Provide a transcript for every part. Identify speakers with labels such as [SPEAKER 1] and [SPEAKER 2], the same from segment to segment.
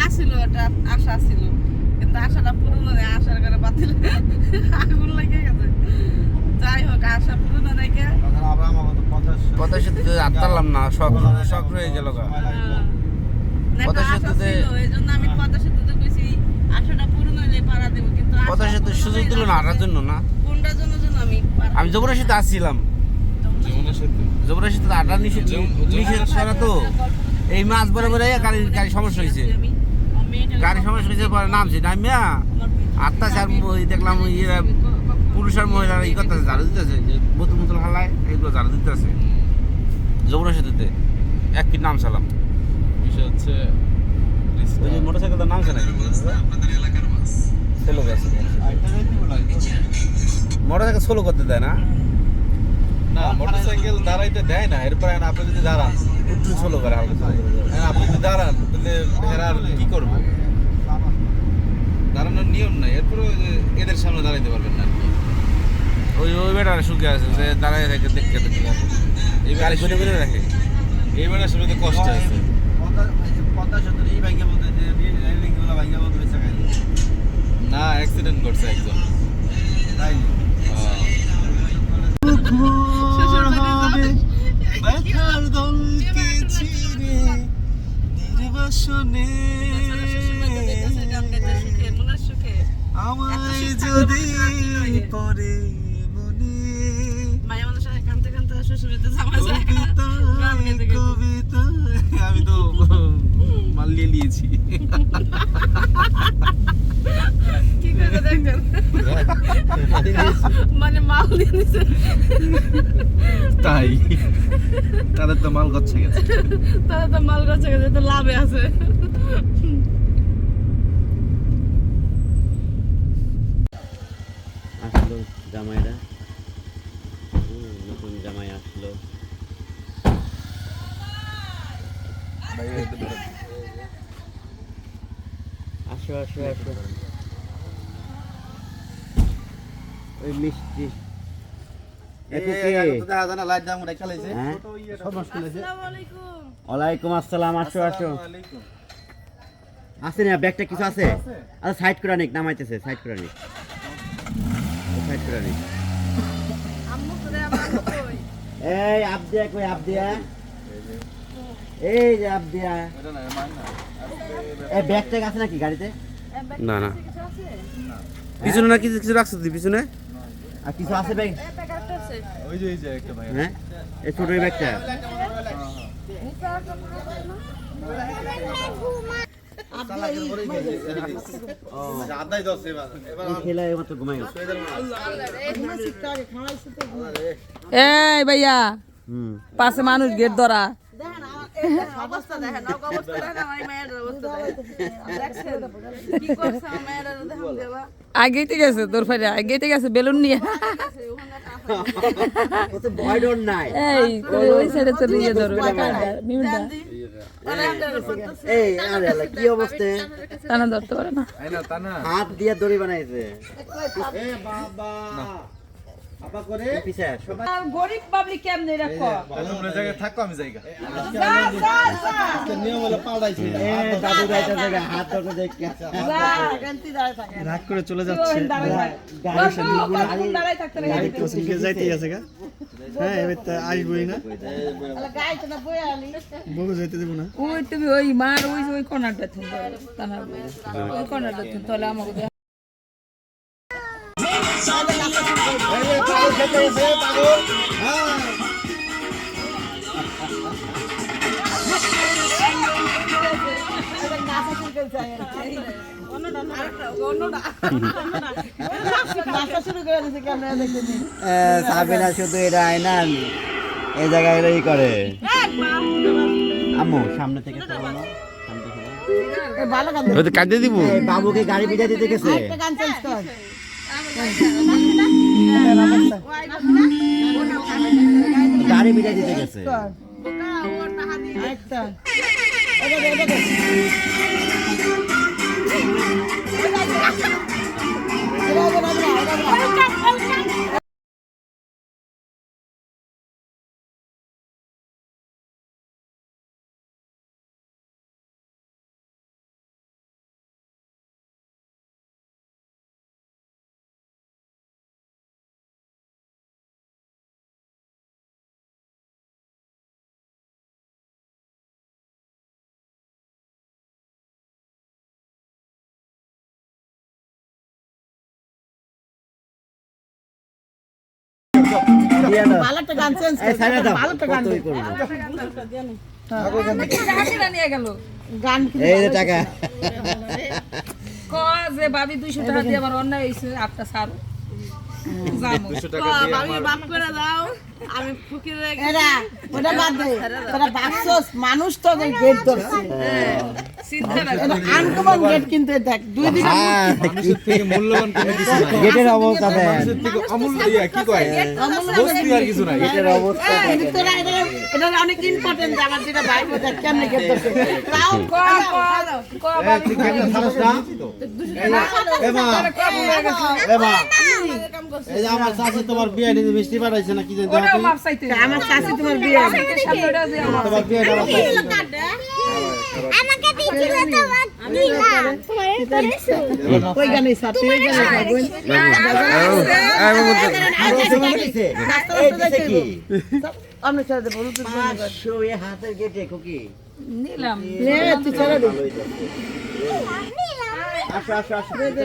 [SPEAKER 1] আসিল আশা ছিল কিন্তু আশাটা পূরণ আশার করে যাই হোক আশা পূরণ রেখে
[SPEAKER 2] তখন আবার আমাকে তো পঞ্চাশ
[SPEAKER 3] পদ্মা সেতুতে আর না শখ শখ রয়ে গেল পদ্মা সেতুতে-
[SPEAKER 1] এই জন্য আমি পদ্মা সেতুতে গেছি আশাটা পূরণ হইলে পারা দেবো কিন্তু
[SPEAKER 3] পদ্মা সেতু না আটার জন্য না?
[SPEAKER 1] জন্য আমি
[SPEAKER 3] আমি আসছিলাম।
[SPEAKER 2] সেতু
[SPEAKER 3] আটা নিষেধ তো এই মাছ বরাবর এই গাড়ি গাড়ি সমস্যা হয়েছে।
[SPEAKER 1] আমি।
[SPEAKER 3] গাড়ি সমস্যা হয়েছে পরে নামছি। নামিয়া আত্মাচার ওই দেখলাম ওই ইয়ে পুরুষ আর মহিলারা ই করতেছে ঝাড়ু দিতেছে যে বোতল মোতল হালায় এগুলো ঝাড়ু দিতেছে। যমুনা সেতুতে এক ফিট নাম চালাম
[SPEAKER 2] বিষয় হচ্ছে
[SPEAKER 3] ওই যে মোটর সাইকেলটার নামছে নাকি স্লো গেছে মোটর সাইকেল স্লো করতে দেয় না?
[SPEAKER 2] না মোটরসাইকেল দাঁড়াইতে দেয় না। এরপরে আপনি যদি দাঁড়ান
[SPEAKER 3] একটু স্লো করে।
[SPEAKER 2] হ্যাঁ, আপনি যদি দাঁড়ান তাহলে এরা আর কি করব? দাঁড়ানোর নিয়ম নাই। এরপরে এদের সামনে দাঁড়াইতে পারবেন না
[SPEAKER 3] ওই ওই বেটার সুখে আছে যে দাঁড়ায় থাকে দেখতে দেখতে এই গাড়ি করে করে রাখে।
[SPEAKER 2] এইবার আসলে তো কষ্ট আছে।
[SPEAKER 3] এই
[SPEAKER 2] না অ্যাক্সিডেন্ট করছে একজন।
[SPEAKER 3] তাই
[SPEAKER 1] শ্বশুর
[SPEAKER 2] ব্যথার দলকে ছিঁড়ে নির্বাসনে। আমায় যদি পরে মনে।
[SPEAKER 1] গাইতে।
[SPEAKER 2] কবিতা আমি তো মাল্লিয়ে নিয়েছি
[SPEAKER 1] কি করে দেখেন? মানে মাল দিয়ে নিছে।
[SPEAKER 2] তাই। তাদের তো মাল গচ্ছে গেছে।
[SPEAKER 1] তাহলে তো মাল গছে গেছে তো লাভে আছে।
[SPEAKER 4] আসলো জামাইরা। নতুন জামাই আসলো। আসো আসো আসো। ওই মিষ্টি। একু কে? হ্যাঁ? ওয়ালাইকুম আসসালাম আসো আসো। আছে না? ব্যাগটা কিছু আছে? আচ্ছা সাইড করে নিক নামাইতেছে সাইড করে নিক সাইড করে নিক
[SPEAKER 1] আম্মু করে আমার কই?
[SPEAKER 4] এই আবদিয়া কই আবদিয়া এই যে আবদিয়া এই ব্যাগ ট্যাগ আছে নাকি গাড়িতে?
[SPEAKER 3] না না। পিছনে না কিছু কিছু রাখছো তুই পিছনে?
[SPEAKER 4] আর কিছু আছে ব্যাগ
[SPEAKER 2] ওই যে ওই যে একটা ভাই
[SPEAKER 4] হ্যাঁ? এই ছোট এই ব্যাগটা এই
[SPEAKER 5] এই ভাইয়া
[SPEAKER 4] হুম।
[SPEAKER 5] পাশে মানুষ গেট ধরা।
[SPEAKER 1] এই অবস্থা দেখেন অবস্থা দেখেন আমার মায়ের অবস্থা দেখেন। কি করছে আমার মায়ের দেখুন দেবা।
[SPEAKER 5] আগেই ঠিক আছে তোর ফাইলে আগেই ঠিক আছে বেলুন নিয়ে। এই ওই সাইডে তো নিয়ে ধরো
[SPEAKER 4] এই আরে কি অবস্থা?
[SPEAKER 5] টানা ধরতে পারে না।
[SPEAKER 4] হাত দিয়ে দড়ি বানাইছে। এ বাবা আপা করে পিছে সবাই
[SPEAKER 5] গরিব পাবলিক কেমনে রাখো
[SPEAKER 2] তোমরা জায়গায় থাকো আমি জায়গা।
[SPEAKER 4] নিয়ম হলো পাল্টাইছে। দাদু দাইটা জায়গা হাত ধরে দেখে
[SPEAKER 6] রাগ করে চলে যাচ্ছে।
[SPEAKER 5] দাঁড়াই থাকতে
[SPEAKER 6] কোচিংকে যাইতেই আছে গা। হ্যাঁ এবার তো আসবই না। বউ যাইতে দেবো না।
[SPEAKER 5] ওই তুমি ওই মার ওই ওই কর্নারটা থুন ওই কর্নারটা থুন তাহলে আমাকে
[SPEAKER 4] সাবিনা শুধু এটা আয়না এই জায়গায় এটাই করে। আম্মু সামনে থেকে
[SPEAKER 3] কাঁদে দিব।
[SPEAKER 4] বাবুকে গাড়ি পিঠা দিতে গেছে গাড়ি পিঠা দিতে গেছে। দিয়ে দাও।
[SPEAKER 5] ভালো গান চেঞ্জ একটা গান
[SPEAKER 4] কতই করব?
[SPEAKER 5] নিয়ে গেল গান
[SPEAKER 4] এই যে টাকা।
[SPEAKER 5] ক যে ভাবি দুইশো টাকা দিয়ে আমার অন্যায় হয়েছে আপনার সার।
[SPEAKER 2] টাকা দিয়ে আমার
[SPEAKER 1] বাপ করে দাও। আমি ফকিরে
[SPEAKER 5] এরা ওটা বাদ দে। তোরা ভাবছস মানুষ তো গেট ধরছে। আনকমন গেট কিন্তু দেখ দুই দিন
[SPEAKER 4] হ্যাঁ,
[SPEAKER 2] মানুষের থেকে মূল্যবান কোনো কিছু নাই।
[SPEAKER 4] গেটের অবস্থা দেন
[SPEAKER 2] মানুষের থেকে অমূল্য ইয়া কি কয়? বস্তি আর কিছু নাই।
[SPEAKER 4] গেটের অবস্থা
[SPEAKER 5] তোরা এটা এটা অনেক ইম্পর্টেন্ট আমার যেটা ভাই বোঝা কেমনে গেট ধরছে? তাও ক ক ক ভাবি
[SPEAKER 4] এই আমার চাষি তোমার বিয়ে মিষ্টি পাঠাইছে না কি জানি
[SPEAKER 5] চাইতে আমার তোমার বিয়ে সামনে ওটা যে আমার
[SPEAKER 4] তোমার বিয়ে
[SPEAKER 7] আমাকে দিছিল তোমার দিলা তোমার করেছ
[SPEAKER 5] গানে সাথে। গানে
[SPEAKER 4] কি
[SPEAKER 5] আমরা
[SPEAKER 4] এ হাতের গেটে
[SPEAKER 5] নিলাম। তুই দে।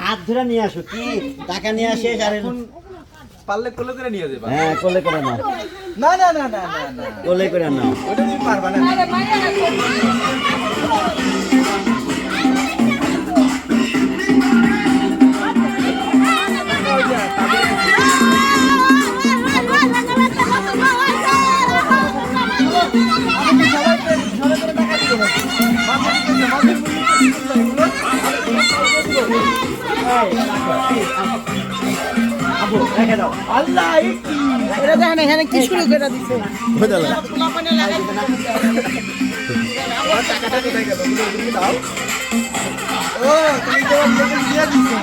[SPEAKER 4] হাত ধরে নিয়ে আসো কি? টাকা নিয়ে আসে আর
[SPEAKER 2] পারলে কোলে করে নিয়ে যাবা।
[SPEAKER 4] হ্যাঁ কোলে করে নাও।
[SPEAKER 2] না না না না না না।
[SPEAKER 4] কোলে করে নাও।
[SPEAKER 2] ওটা তুমি পারবা না।
[SPEAKER 4] দাও
[SPEAKER 5] এটা দেখেন এখানে কি শুরু করে দিছে।
[SPEAKER 2] ও তুমি তো দিয়ে দিছো?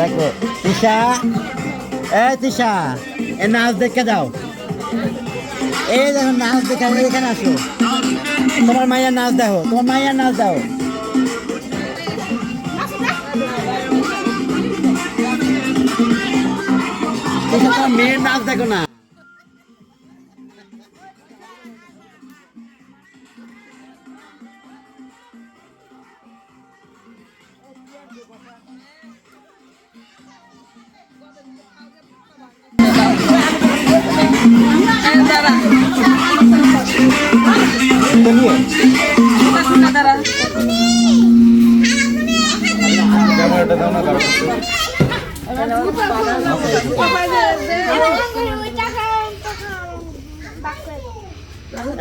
[SPEAKER 4] দেখো, তিশা, এ তিশা, এ নাচ দেখে দাও এই দেখো, নাচ দেখে এখানে আসো। তোমার মায়ের নাচ দেখো, তোমার মায়ের নাচ দাও। তোমার মেয়ের নাচ দেখো না।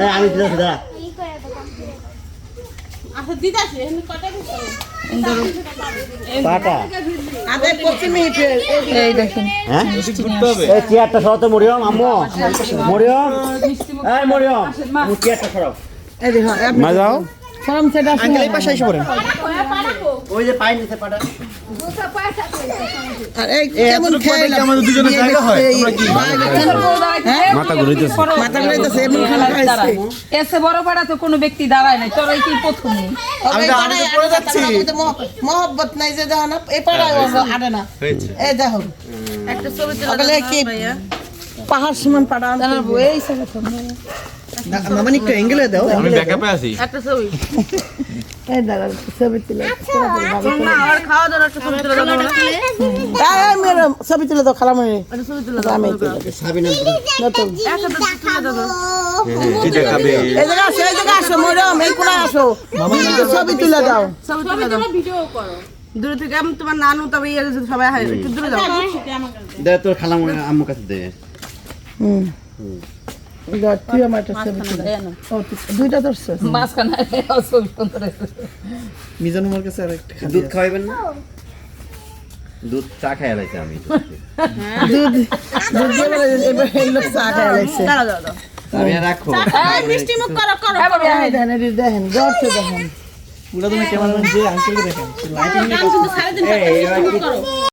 [SPEAKER 4] আমি দিতেছি দাঁড়া চেয়ারটা সরাতে মরিয়ম আম্মু। মরিয়ম। মরিয়ম চেয়ারটা সরাও
[SPEAKER 5] ফর্ম সেট আছে
[SPEAKER 6] আঙ্কেল এই পাশে এসে পড়েন।
[SPEAKER 4] ওই যে পাই নিতে পাটা।
[SPEAKER 5] আর এই কেমন খেলা?
[SPEAKER 2] আমাদের দুজনের জায়গা হয়? তোমরা কি?
[SPEAKER 3] মাথা ঘুরাইতেছে।
[SPEAKER 5] মাথা ঘুরাইতেছে। এমন খানা খাইছে
[SPEAKER 8] এসে বড় পাড়া তো কোনো ব্যক্তি দাঁড়ায় নাই তোর কি প্রথমে
[SPEAKER 5] আমি তো আড়ে পড়ে যাচ্ছি। মহব্বত নাই যে দেখো না এই পাড়ায় আড়ে না। এই দেখো।
[SPEAKER 1] একটা ছবি তুলে দাও ভাইয়া।
[SPEAKER 5] পাহাড় সমান পাড়া
[SPEAKER 8] এই
[SPEAKER 6] মামানি একটু অ্যাঙ্গেলে দাও।
[SPEAKER 2] আমি ব্যাকআপে আছি।
[SPEAKER 1] একটা ছবি।
[SPEAKER 5] এই দাঁড়া ছবি তুলে
[SPEAKER 1] খাওয়া দাওয়ার একটা ছবি তুলে দাও
[SPEAKER 5] এই মেরে ছবি তুলে দাও
[SPEAKER 1] ছবি তুলে
[SPEAKER 5] আমি তুলে দিই।
[SPEAKER 4] সাবিনা
[SPEAKER 5] নতুন এই জায়গা আসো এই জায়গা আসো মরম এই কোনায় আসো। ছবি তুলে দাও।
[SPEAKER 1] ছবি তুলে দাও। ভিডিও করো দূরে থেকে আমি তোমার নানু তবে ইয়ে সবাই একটু দূরে যাও।
[SPEAKER 4] দে তোর খালা মনে আম্মু কাছে দে।
[SPEAKER 5] হুম। তুই আমার একটা ও, দুইটা ধরছিস?
[SPEAKER 8] মাঝখানে
[SPEAKER 6] মিজান উমার কাছে আর একটা
[SPEAKER 4] দুধ খাওয়াইবেন না? দুধ চা খাই লাইছে আমি
[SPEAKER 5] দুধ দুধ এবার লোক চা খাই লাগছে
[SPEAKER 1] দাঁড়াও দাঁড়াও দাঁড়াও।
[SPEAKER 4] আমি রাখো
[SPEAKER 1] মিষ্টি মুখ করো করো।
[SPEAKER 5] দেখেন দেখেন দেখেন দেখেন।
[SPEAKER 6] পুরো তুমি ক্যামেরাম্যান যে আঙ্কেলকে দেখেন লাইটিং